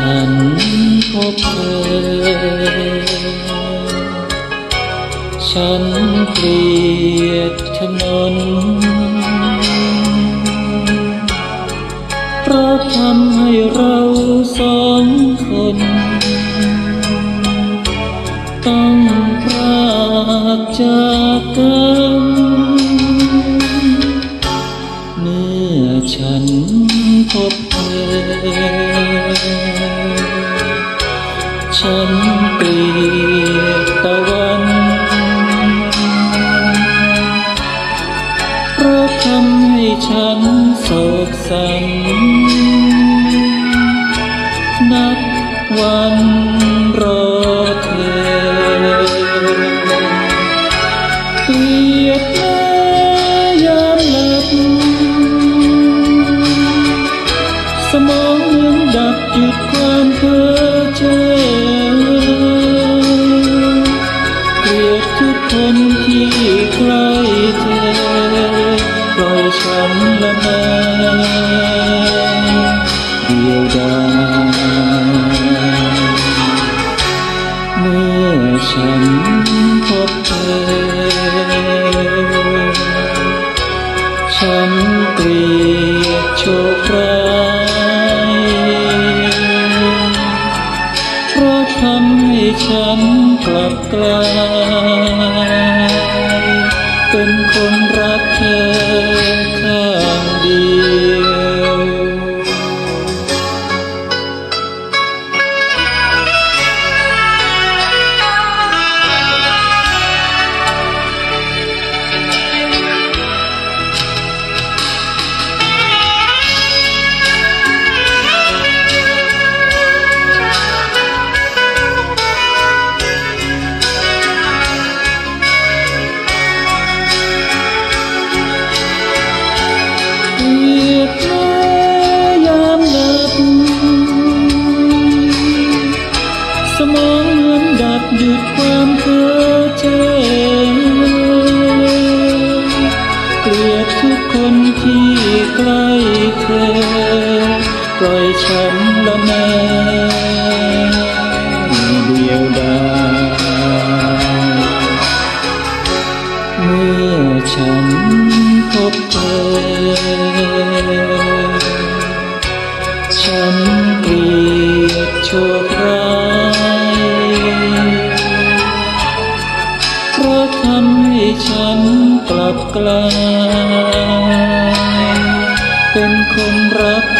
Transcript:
ฉันพบเธอ ฉันเกลียดถนน เพราะทำให้เราสองคน ต้องพรากจากกัน พบเธอ ฉันเกลียตะวันเพราะทำให้ฉันโศกสันนับวัน มองเหมือนดับหยุดความเพ้อเจ้อเกลียดทุกคนที่ใกล้เธอปล่อยฉันละเมอเดียวดายเมื่อฉันพบเธอ ฉันเกลียดโชค ฉันกลับกลาย สมองเหมือนดับหยุดความเพ้อเจ้อเกลียดทุกคนที่ใกล้เธอ ปล่อยฉันละเมอเดียวดายเมื่อฉันพบเธอ ทำให้ฉันกลับกลาย เป็นคนรัก